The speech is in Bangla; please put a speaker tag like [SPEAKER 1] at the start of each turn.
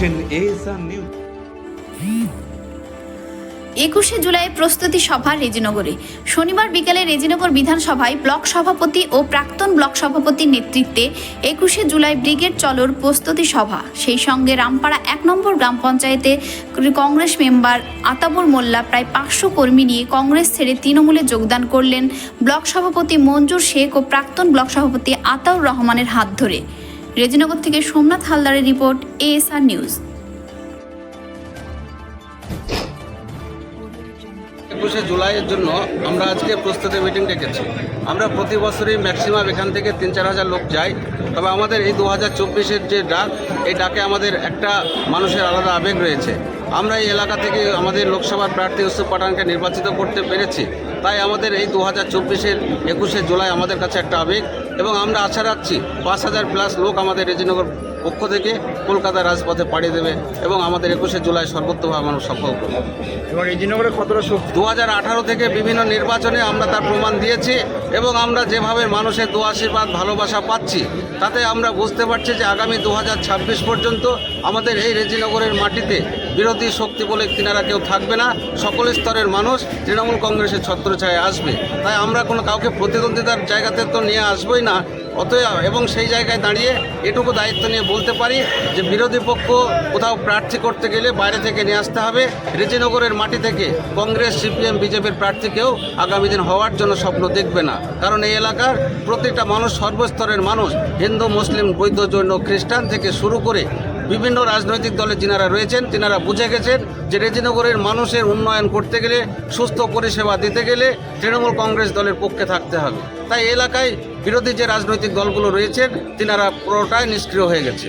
[SPEAKER 1] নিউজ।
[SPEAKER 2] একুশে জুলাই প্রস্তুতি সভা রেজিনগরে। শনিবার বিকেলে রেজিনগর বিধানসভায় ব্লক সভাপতি ও প্রাক্তন ব্লক সভাপতির নেতৃত্বে একুশে জুলাই ব্রিগেড চলোর প্রস্তুতি সভা। সেই সঙ্গে রামপাড়া এক নম্বর গ্রাম পঞ্চায়েতে কংগ্রেস মেম্বার আতাবুর মোল্লা প্রায় পাঁচশো কর্মী নিয়ে কংগ্রেস ছেড়ে তৃণমূলে যোগদান করলেন ব্লক সভাপতি মঞ্জুর শেখ ও প্রাক্তন ব্লক সভাপতি আতাউর রহমানের হাত ধরে। রেজিনগর থেকে সোমনাথ হালদারের রিপোর্ট এএসআর নিউজ।
[SPEAKER 3] একুশে জুলাইয়ের জন্য আমরা আজকে প্রস্তুতি মিটিং ডেকেছি। আমরা প্রতি বছরই ম্যাক্সিমাম এখান থেকে তিন চার হাজার লোক যাই তবে আমাদের এই দু হাজার চব্বিশের যে ডাক, এই ডাকে আমাদের একটা মানুষের আলাদা আবেগ রয়েছে। আমরা এই এলাকা থেকে আমাদের লোকসভার প্রার্থী ইউসুফ পাঠানকে নির্বাচিত করতে পেরেছি। তাই আমাদের এই দু হাজার চব্বিশের একুশে জুলাই আমাদের কাছে একটা আবেগ। এবং আমরা আশা রাখছি পাঁচ হাজার প্লাস লোক আমাদের রেজিনগর পক্ষ থেকে কলকাতা রাজপথে পাড়ি দেবে এবং আমাদের একুশে জুলাই সর্বোত্তভাবে মানুষ সফল করবে
[SPEAKER 4] এবং এই জিনগরে কতটা
[SPEAKER 3] দু হাজার আঠারো থেকে বিভিন্ন নির্বাচনে আমরা তার প্রমাণ দিয়েছি এবং আমরা যেভাবে মানুষের দু আশীর্বাদ ভালোবাসা পাচ্ছি তাতে আমরা বুঝতে পারছি যে আগামী দু হাজার ছাব্বিশ পর্যন্ত আমাদের এই রেজিনগরের মাটিতে বিরোধী শক্তি বলে কিনারা কেউ থাকবে না। সকল স্তরের মানুষ তৃণমূল কংগ্রেসের ছত্রছায়ায় আসবে। তাই আমরা কোনো কাউকে প্রতিদ্বন্দ্বিতার জায়গাতে তো নিয়ে আসবোই না। অতএব এবং সেই জায়গায় দাঁড়িয়ে এটুকু দায়িত্ব নিয়ে বলতে পারি যে বিরোধী পক্ষ কোথাও প্রার্থী করতে গেলে বাইরে থেকে নিয়ে আসতে হবে। রেজিনগরের মাটি থেকে কংগ্রেস, সিপিএম, বিজেপির প্রার্থীকেও আগামী দিন হওয়ার জন্য স্বপ্ন দেখবে না। কারণ এই এলাকার প্রতিটা মানুষ সর্বস্তরের মানুষ হিন্দু, মুসলিম, বৌদ্ধ, জৈন, খ্রিস্টান থেকে শুরু করে বিভিন্ন রাজনৈতিক দলে যিনারা রয়েছেন, তিনারা বুঝে গেছেন যে রেজিনগরের মানুষের উন্নয়ন করতে গেলে, সুস্থ পরিষেবা দিতে গেলে তৃণমূল কংগ্রেস দলের পক্ষে থাকতে হবে। তাই এলাকায় বিরোধী যে রাজনৈতিক দলগুলো রয়েছেন, তিনারা পুরোটাই নিষ্ক্রিয় হয়ে গেছে।